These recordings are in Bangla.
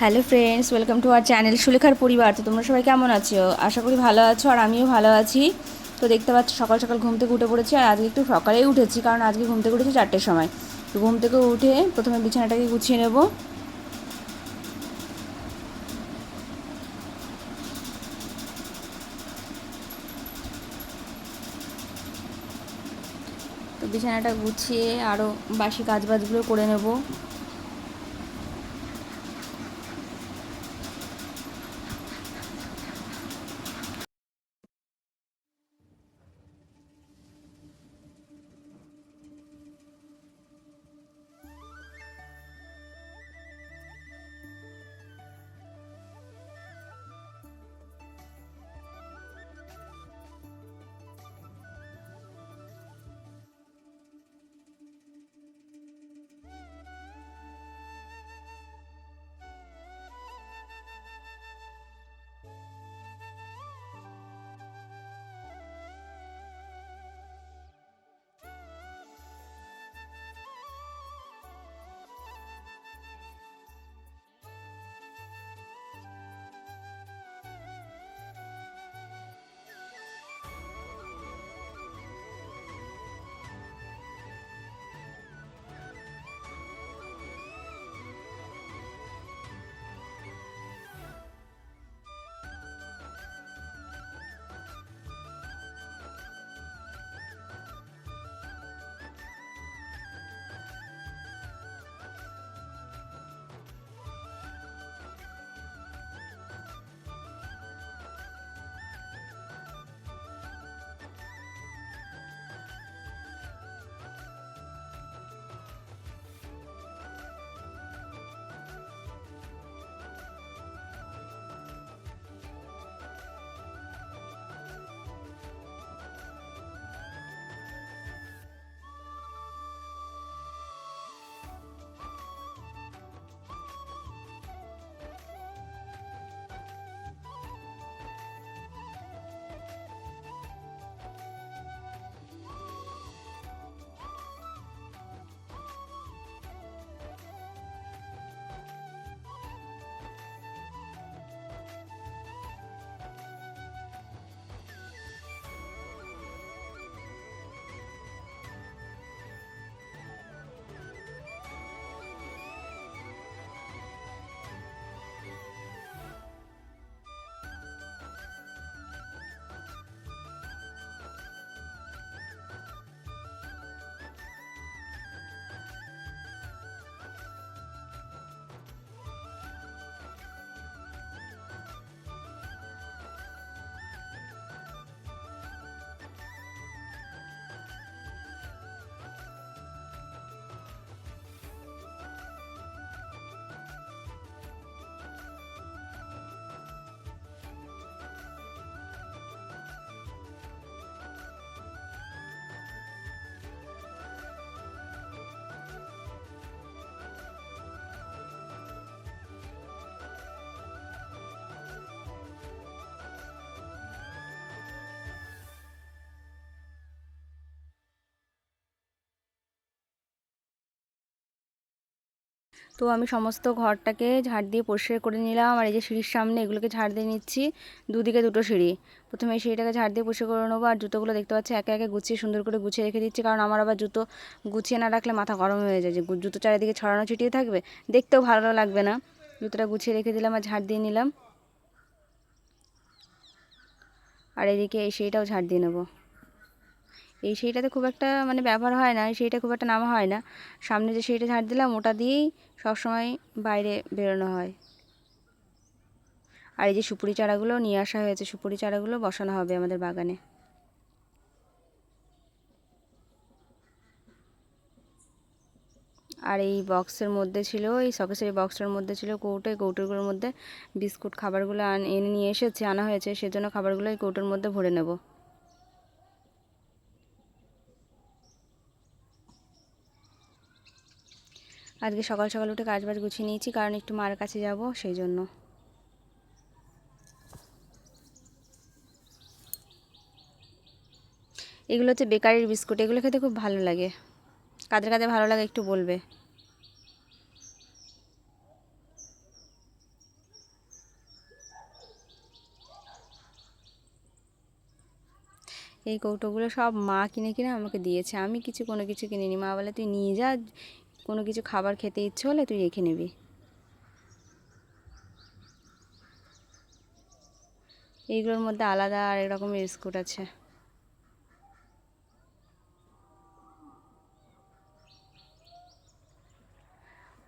Hello friends, welcome to our channel সুলেখার পরিবার। তো তোমরা সবাই কেমন আছো? আশা করি ভালো আছো আর আমিও ভালো আছি। তো দেখতে পাচ্ছ, সকাল সকাল ঘুম থেকে উঠে পড়েছি আর আজকে একটু সকালেই উঠেছি কারণ আজকে ঘুম থেকে উঠেছি চারটের সময়। তো ঘুম থেকে উঠে প্রথমে বিছানাটাকে গুছিয়ে নেব। তো বিছানাটা গুছিয়ে আরও বাসি কাজ বাজগুলো করে নেব। তো আমি সমস্ত ঘরটাকে ঝাড় দিয়ে পরিষ্কার করে নিলাম। আর এই যে সিঁড়ির সামনে এগুলোকে ঝাড় দিয়ে নিচ্ছি, দুদিকে দুটো সিঁড়ি। প্রথমে এই সিঁড়িটাকে ঝাড় দিয়ে পরিষ্কার করে নেব। আর জুতোগুলো দেখতে পাচ্ছি, একে একে গুছিয়ে সুন্দর করে গুছিয়ে রেখে দিচ্ছি। কারণ আমার আবার জুতো গুছিয়ে না রাখলে মাথা গরম হয়ে যায়। যে জুতো চারিদিকে ছড়ানো ছিটিয়ে থাকবে, দেখতেও ভালো লাগবে না। জুতোটা গুছিয়ে রেখে দিলাম আর ঝাড় দিয়ে নিলাম। আর এদিকে এই সিঁড়িটাও ঝাড় দিয়ে নেব। এই সেইটাতে খুব একটা মানে ব্যবহার হয় না সেইটা খুব একটা নামা হয় না। সামনে যে সেইটা ঝাড় দিলাম, ওটা দিয়েই সবসময় বাইরে বেরোনো হয়। আর এই যে সুপুরি চারাগুলো নিয়ে আসা হয়েছে, সুপুরি চারাগুলো বসানো হবে আমাদের বাগানে। আর এই বক্সের মধ্যে ছিল, এই শকেসের বক্সটার মধ্যে ছিল কৌটো, এই কৌটোগুলোর মধ্যে বিস্কুট খাবারগুলো এনে নিয়ে এসেছে, আনা হয়েছে, সেজন্য খাবারগুলো এই কৌটোর মধ্যে ভরে নেব। আজকে সকাল সকাল উঠে কাজ বাজ গুছিয়ে নিয়েছি, কারণ একটু মার কাছে যাব সেই জন্য। এগুলো হচ্ছে বেকারির বিস্কুট, এগুলো খেতে খুব ভালো লাগে। কাদের কাদের ভালো লাগে একটু বলবে। এই কৌটোগুলো সব মা কিনে কিনে আমাকে দিয়েছে। আমি কিছু কোনো কিছু কিনিনি। মা বলে, তুই নিয়ে যা কোনো কিছু খাবার খেতে ইচ্ছে হলে তুই রেখে নিবি। এইগুলোর মধ্যে আলাদা আরেক রকমের বিস্কুট আছে।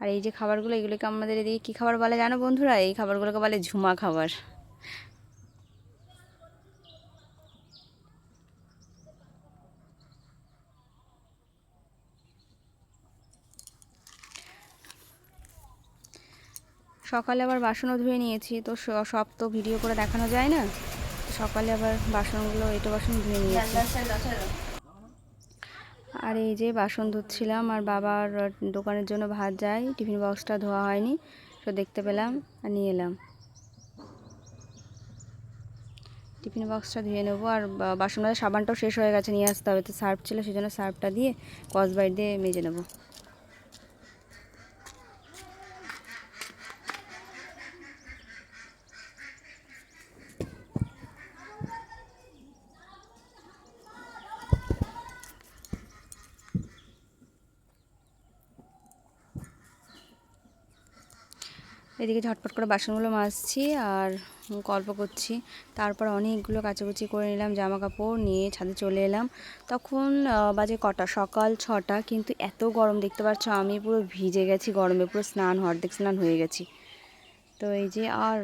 আর এই যে খাবারগুলো, এগুলোকে আমাদের এদিকে কী খাবার বলে জানো বন্ধুরা? এই খাবারগুলোকে বলে ঝুমা খাবার। সকালে আবার বাসনও ধুয়ে নিয়েছি। তো সব তো ভিডিও করে দেখানো যায় না? সকালে আবার বাসনগুলো, এটো বাসন ধুয়ে নিয়েছি। আর এই যে বাসন ধুচ্ছিলাম, আর বাবার দোকানের জন্য ভাত যায়, টিফিন বক্সটা ধোয়া হয়নি, তো দেখতে পেলাম আর নিয়ে এলাম। টিফিন বক্সটা ধুয়ে নেব, আর বাসন, সাবানটাও শেষ হয়ে গেছে, নিয়ে আসতে হবে। তো সার্ফ ছিল সেই জন্য সার্ফটা দিয়ে কসবাইট দিয়ে মেজে নেব। এদিকে ঝটপট করে বাসনগুলো মাজছি আর গল্প করছি। তারপর অনেকগুলো কাচাকুচি করে নিলাম জামা কাপড় নিয়ে ছাদে চলে এলাম। তখন বাজে কটা, সকাল ছটা, কিন্তু এত গরম, দেখতে পাচ্ছ আমি পুরো ভিজে গেছি গরমে, পুরো স্নান অর্ধেক স্নান হয়ে গেছি। তো এই যে আর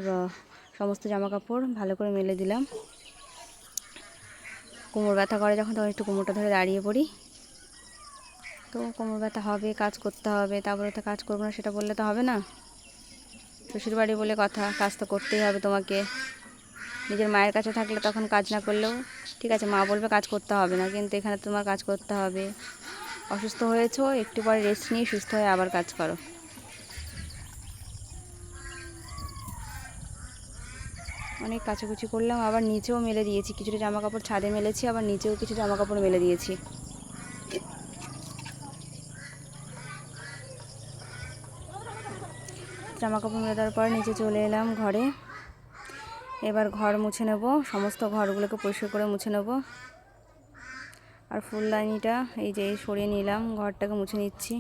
সমস্ত জামা কাপড় ভালো করে মেলে দিলাম। কোমর ব্যথা করে যখন, তখন একটু কোমরটা ধরে দাঁড়িয়ে পড়ি। তো কোমর ব্যথা হবে, কাজ করতে হবে, তারপরে তো কাজ করব না, সেটা বললে তো হবে না। শ্বশুর বাড়ি বলে কথা, কাজ তো করতেই হবে তোমাকে। নিজের মায়ের কাছে থাকলে তখন কাজ না করলেও ঠিক আছে, মা বলবে কাজ করতে হবে না, কিন্তু এখানে তোমার কাজ করতে হবে। অসুস্থ হয়েছো, একটু পরে রেস্ট নিয়ে সুস্থ হয়ে আবার কাজ করো। অনেক কাচাকুচি করলাম, আবার নিচেও মেলে দিয়েছি। কিছুটা জামা কাপড় ছাদে মেলেছি, আবার নিচেও কিছু জামা কাপড় মেলে দিয়েছি। জামা কাপড় মেলে দেওয়ার পর নিচে চলে এলাম ঘরে। এবার ঘর মুছে নেব, সমস্ত ঘরগুলোকে পরিষ্কার করে মুছে নেব। আর ফুলদানিটা এই যে সরিয়ে নিলাম, ঘরটাকে মুছে নিচ্ছি।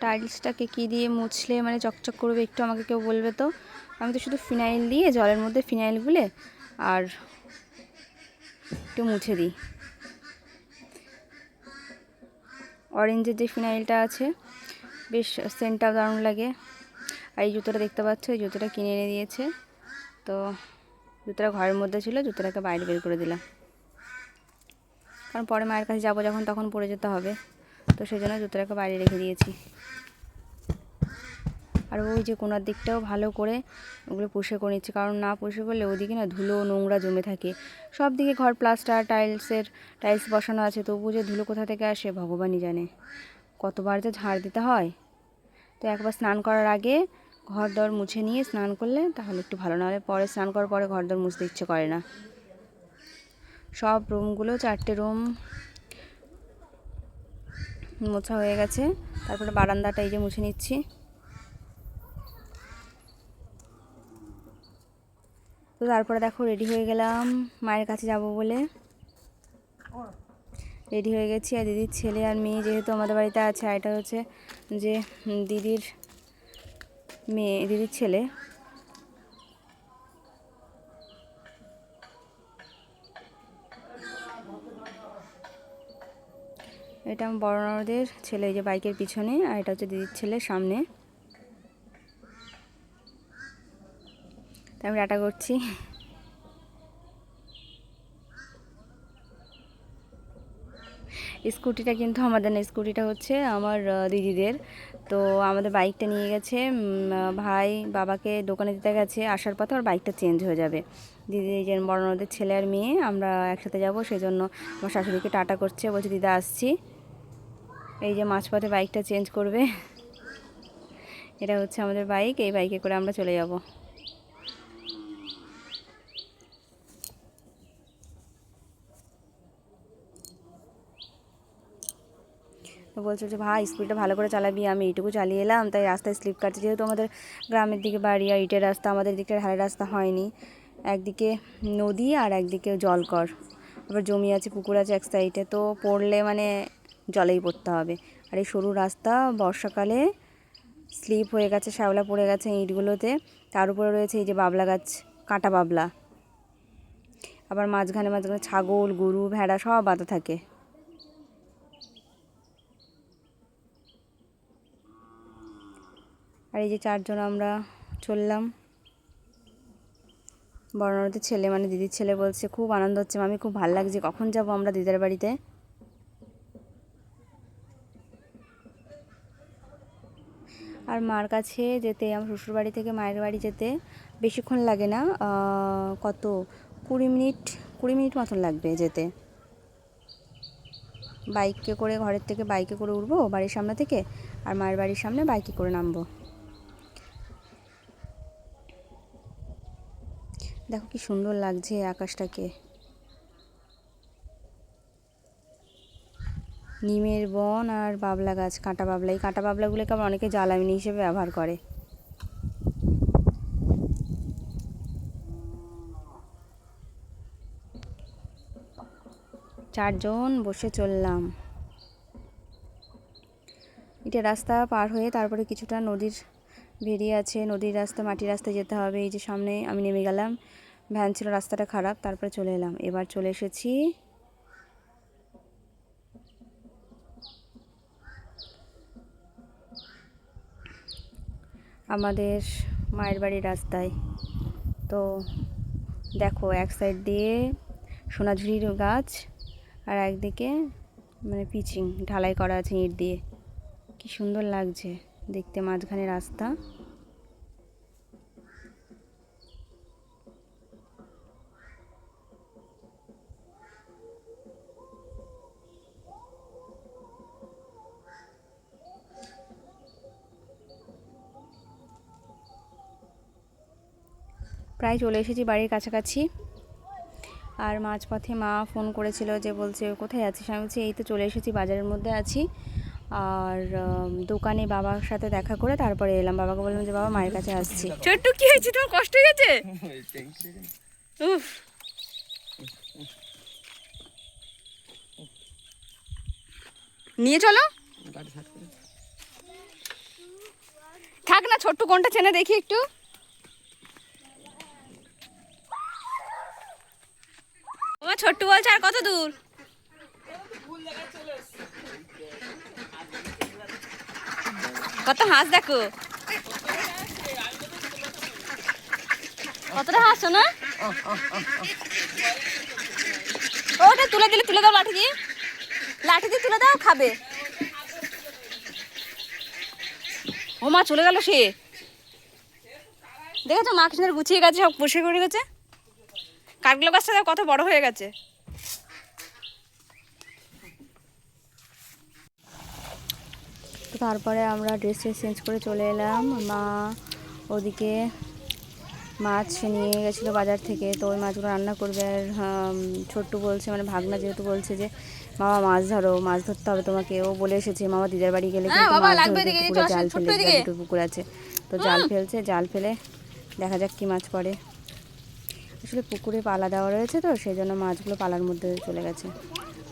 টাইলসটাকে কী দিয়ে মুছলে মানে চকচক করবে একটু আমাকে কেউ বলবে তো? আমি তো শুধু ফিনাইল দিয়ে জলের মধ্যে ফিনাইল গুলে আর একটু মুছে দিই। অরেঞ্জের যে ফিনাইলটা আছে, বেশ সেন্টটা দারুণ লাগে। আর এই জুতোটা দেখতে পাচ্ছ, এই জুতোটা কিনে এনে দিয়েছে। তো জুতোটা ঘরের মধ্যে ছিল, জুতোটাকে বাইরে বের করে দিলাম। কারণ পরে মায়ের কাছে যাব যখন, তখন পরে যেতে হবে। তো সেই জন্য জুতোটাকে বাইরে রেখে দিয়েছি। আর ওই যে কোনার দিকটাও ভালো করে ওগুলো পুষে করে নিচ্ছি। কারণ না পুষে করলে ওদিকে না ধুলো নোংরা জমে থাকে। সব দিকে ঘর প্লাস্টার, টাইলসের, টাইলস বসানো আছে। তবু যে ধুলো কোথা থেকে আসে ভগবানই জানে। কতবার যে ঝাড় দিতে হয়। তো একবার স্নান করার আগে ঘর দর মুছে নিয়ে স্নান করলে তাহলে একটু ভালো। নাহলে পরে স্নান করার পরে ঘর দর মুছতে ইচ্ছে করে না। সব রুমগুলো চারটে রুম মোছা হয়ে গেছে। তারপরে বারান্দাটা এই যে মুছে নিচ্ছি। তো তারপরে দেখো রেডি হয়ে গেলাম। মায়ের কাছে যাব বলে। রেডি হয়ে গেছি। আর দিদির ছেলে আর মেয়ে যেহেতু আমাদের বাড়িতে আছে, আর এটা হচ্ছে যে দিদির মেয়ে, দিদির ছেলে। এটা আমার বড় ননদের ছেলে যে বাইকের পিছনে, আর এটা হচ্ছে দিদির ছেলে সামনে। তাই আমি টাটা করছি। স্কুটিটা কিন্তু আমাদের না, স্কুটিটা হচ্ছে আমার দিদিদের। তো আমাদের বাইকটা নিয়ে গেছে ভাই বাবাকে দোকানে দিতে গেছে, আসার পথে ওর বাইকটা চেঞ্জ হয়ে যাবে। দিদি যে বড় নদের ছেলে আর মেয়ে, আমরা একসাথে যাব সেই জন্য আমার শাশুড়িকে টাটা করছে, বলছে, দিদা, আসছি। এই যে মাঝপথে বাইকটা চেঞ্জ করবে। এটা হচ্ছে আমাদের বাইক, এই বাইকে করে আমরা চলে যাব। বলছো যে, ভাই, স্কুলটা ভালো করে চালাবি, আমি এইটুকু চালিয়ে এলাম। তাই রাস্তায় স্লিপ কাটছে। যেহেতু আমাদের গ্রামের দিকে বাড়ি আর ইটের রাস্তা, আমাদের দিকে ঢালের রাস্তা হয়নি। একদিকে নদী আর একদিকে জলকর। আবার জমি আছে, পুকুর আছে এক সাইডে তো পড়লে মানে জলেই পড়তে হবে। আর এই সরু রাস্তা বর্ষাকালে স্লিপ হয়ে গেছে, শ্যাওলা পড়ে গেছে ইঁটগুলোতে। তার উপরে রয়েছে এই যে বাবলা গাছ, কাঁটা বাবলা। আবার মাঝখানে মাঝখানে ছাগল, গরু, ভেড়া সব বাঁধা থাকে। আর এই যে চারজন আমরা চললাম। বর্ণনাতে ছেলে মানে দিদির ছেলে বলছে, খুব আনন্দ হচ্ছে, মামি, খুব ভালো লাগছে। কখন যাব আমরা দিদার বাড়িতে? আর মার কাছে যেতে, আমার শ্বশুর বাড়ি থেকে মায়ের বাড়ি যেতে বেশিক্ষণ লাগে না কত, কুড়ি মিনিট কুড়ি মিনিট মতন লাগবে যেতে। বাইকে করে, ঘরের থেকে বাইকে করে উঠবো বাড়ির সামনে থেকে, আর মায়ের বাড়ির সামনে বাইকে করে নামবো। দেখো কি সুন্দর লাগছে আকাশটাকে। নিমের বন আর বাবলা গাছ, কাঁটা বাবলা। এই কাঁটা বাবলাগুলোকে আবার অনেকে জ্বালানি হিসেবে ব্যবহার করে। চারজন বসে চললাম। এটা রাস্তা পার হয়ে তারপরে কিছুটা নদীর বেরিয়ে আছে। নদীর রাস্তা, মাটির রাস্তায় যেতে হবে। এই যে সামনে আমি নেমে গেলাম। ভ্যান ছিল, রাস্তাটা খারাপ, তারপরে চলে এলাম। এবার চলে এসেছি আমাদের মায়ের বাড়ির রাস্তায়। তো দেখো, এক সাইড দিয়ে সোনাঝুরির গাছ আর একদিকে মানে পিচিং, ঢালাই করা আছে ইট দিয়ে। কি সুন্দর লাগছে দেখতে, মাঝখানে রাস্তা। প্রায় চলে এসেছি বাড়ির কাছাকাছি। আর মাঝপথে মা ফোন করেছিল যে বলছে, কোথায় আছিস? আমি বলছি, এই তো চলে এসেছি, বাজারের মধ্যে আছি। আর দোকানে বাবার সাথে দেখা করে তারপরে এলাম। বাবাকে বললাম যে, বাবা, মায়ের কাছে আসছি। ছোট্ট, কি হয়েছে? তোমার কষ্ট হয়েছে? নিয়ে চলো। থাক না, ছোট্ট কোনটা চেনে দেখি একটু। ছোট্টু বলছে আর কত দূর? কত হাঁস দেখো? কতটা হাঁস না ওটা তুলে দিলে, তুলে দাও লাঠি দিয়ে। লাঠি দিয়ে তুলে দাও, খাবে। ও মা, চলে গেল সে। দেখেছ মা কিসের গুছিয়ে গেছে, সব পরিষ্কার করে গেছে কাঠগুলো গাছটা দেখো কত বড় হয়ে গেছে? তো তারপরে আমরা ড্রেস ট্রেস চেঞ্জ করে চলে এলাম। মা ওদিকে মাছ নিয়ে গেছিল বাজার থেকে। তো ওই মাছগুলো রান্না করবে আর ছোট্টু বলছে মানে ভাগনা যেহেতু বলছে যে মামা মাছ ধরো মাছ ধরতে হবে তোমাকে। ও বলে এসেছে মামা দিদার বাড়ি গেলে কিন্তু মাছ ধরবে পুকুরে জাল ফেলে পুকুর আছে তো জাল ফেলছে জাল ফেলে দেখা যাক কি মাছ পড়ে আসলে পুকুরে পালা দেওয়া রয়েছে তো সেই জন্য মাছগুলো পালার মধ্যে চলে গেছে।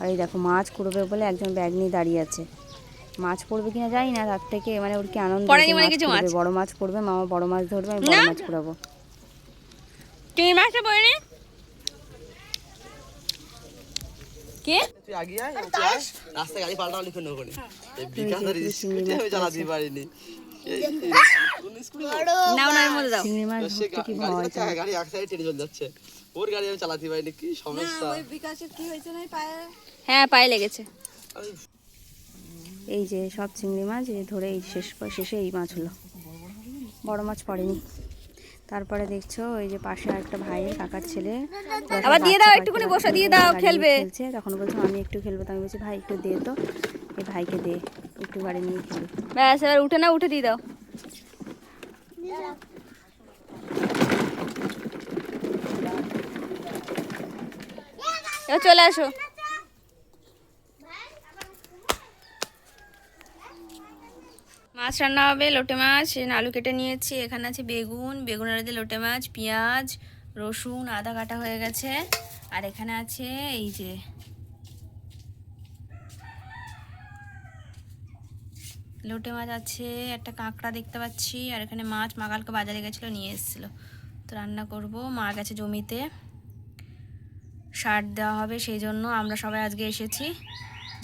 আর এই দেখো মাছ কুড়বে বলে একজন ব্যাগ নিয়ে দাঁড়িয়ে আছে। মাছ পড়বে কিনা জানি না তার থেকে মানে ওর কি আনন্দ মানে পড়বে? বড় মাছ পড়বে মামা বড় মাছ ধরবে আমি বড় মাছ কুড়াবো। তুমি মাছটা পড়েনি? কে? তুই আগে আয় তুই রাস্তায় গাড়ি পাল্টাও লিখুন ওখানে এই স্কুটি আমি চালাতে পারিনি। এই- এই কোন স্কুটি নাও না মধ্যে দাও। চিংড়ি মাছ কি ভয় চালাচ্ছে, গাড়ি এক সাইডে টেনে চলে যাচ্ছে। ওর গাড়ি আমি চালাতে পারিনি কি সমস্যা? হ্যাঁ পায়ে লেগেছে। এই যে সব চিংড়ি মাছ এই ধরে এই শেষ শেষে এই মাছ হলো। বড় মাছ পড়েনি। তারপরে দেখছ ওই যে পাশে একটা ভাইয়ের কাকার ছেলে আবার দিয়ে দাও, একটুখানি বসে দিয়ে দাও, খেলবে। খেলছে। তখন বলছো আমি একটু খেলব তো আমি বলছি ভাই একটু দে তো। এই ভাইকে দে। একটু ব্যাস, এবার উঠে না উঠে দিয়ে দাও। চলে আসো। মাছ রান্না হবে, লোটে মাছ আলু কেটে নিয়েছি। এখানে আছে বেগুন বেগুন আর দিয়ে লোটে মাছ, পেঁয়াজ, রসুন, আদা কাটা হয়ে গেছে। আর এখানে আছে এই যে লোটে মাছ আছে, একটা কাঁকড়া দেখতে পাচ্ছি, আর এখানে মাছ মাগালকে বাজারে গেছিল, নিয়ে এসেছিল। তো রান্না করব, মা গেছে জমিতে। সার দেওয়া হবে, সেই জন্য আমরা সবাই আজকে এসেছি।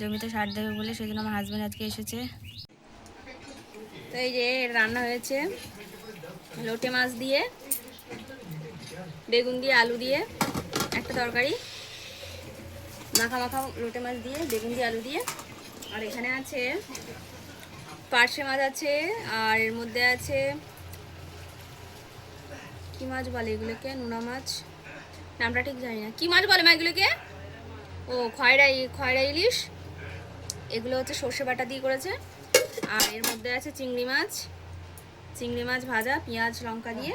জমিতে সার দেবে বলে সেই জন্য আমার হাজব্যান্ড আজকে এসেছে। তো এই যে রান্না হয়েছে, লোটে মাছ দিয়ে, বেগুন দিয়ে, আলু দিয়ে, একটা তরকারি। মাখা মাখা লোটে মাছ দিয়ে, বেগুন দিয়ে, আলু দিয়ে। আর এখানে আছে পার্শে মাছ আছে, আর এর মধ্যে আছে কি মাছ বলে এগুলোকে? নোনা মাছ? নামটা ঠিক জানি না। কি মাছ বলে মা এগুলোকে? ও খয়রা খয়রা ইলিশ। এগুলো হচ্ছে সর্ষে বাটা দিয়ে করেছে। আর এর মধ্যে আছে চিংড়ি মাছ। চিংড়ি মাছ ভাজা, পেঁয়াজ, লঙ্কা দিয়ে।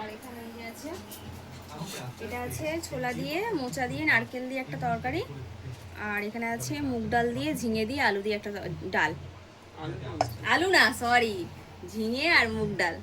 আর এখানে এটা আছে ছোলা দিয়ে, মোচা দিয়ে, নারকেল দিয়ে একটা তরকারি। আর এখানে আছে মুগ ডাল দিয়ে ঝিঙে দিয়ে আলু দিয়ে একটা ডাল। আলু না সরি ঝিঙে আর মুগ ডাল।